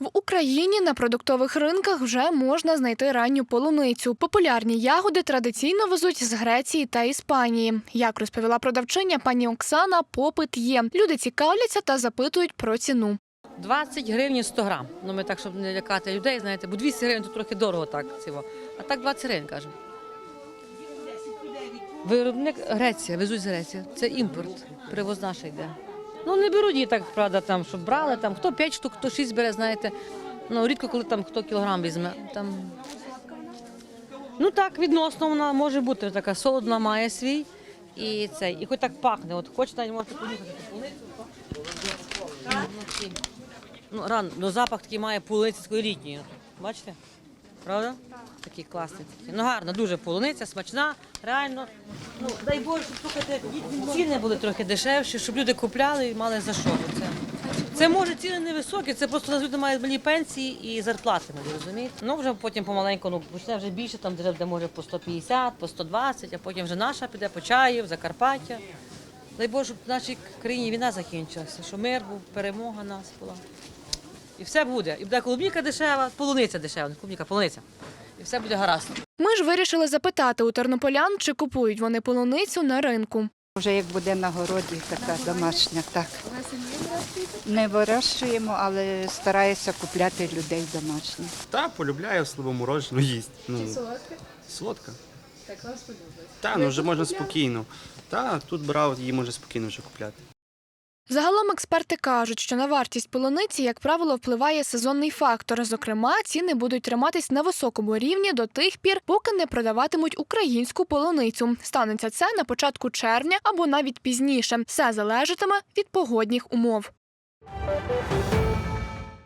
В Україні на продуктових ринках вже можна знайти ранню полуницю. Популярні ягоди традиційно везуть з Греції та Іспанії. Як розповіла продавчиня пані Оксана, попит є. Люди цікавляться та запитують про ціну. 20 гривень 100 грам. Ну ми так, щоб не лякати людей, знаєте, бо 200 гривень то трохи дорого так цього. А так 20 гривень кажемо. Виробник Греція, везуть з Греції. Це імпорт, привоз наш йде. Ну не беруть її так, правда, там, щоб брали, там, хто 5 штук, хто 6 бере, знаєте. Ну, рідко, коли там хто кілограм візьме. Там... Ну так, відносно вона може бути така солодна, має свій. І цей, і хоч так пахне, от хоч навіть можете понюхати ту полуницю, Ну, ран, ну запах такий має полуниці такої літньої. Бачите? Правда? Такий класний. Такий. Ну гарно, дуже полуниця, смачна, реально. Ну, дай Боже, щоб слухайте, ціни були трохи дешевші, щоб люди купляли і мали за що. Це, це може ціни невисокі, це просто люди мають малі пенсії і зарплати малі, розумієте? Ну вже потім помаленьку, ну почне вже більше, там де, де може по 150, по 120, а потім вже наша піде по чаю, Закарпаття. Дай Боже, щоб в нашій країні війна закінчилася, щоб мир був, перемога нас була. І все буде. І буде клубніка дешева, полуниця дешева, не клубніка, полуниця. І все буде гаразд. Ми ж вирішили запитати у тернополян, чи купують вони полуницю на ринку. Вже як буде на городі така домашня, так. Не вирощуємо, але стараюся купляти людей домашніх. Та, полюбляю слабоморожену їсть. Ну, солодка? Солодка. Так вас подобається? Та, ну вже можна спокійно. Та, тут брав, її може спокійно вже купляти. Загалом експерти кажуть, що на вартість полуниці, як правило, впливає сезонний фактор. Зокрема, ціни будуть триматись на високому рівні до тих пір, поки не продаватимуть українську полуницю. Станеться це на початку червня або навіть пізніше. Все залежатиме від погодних умов.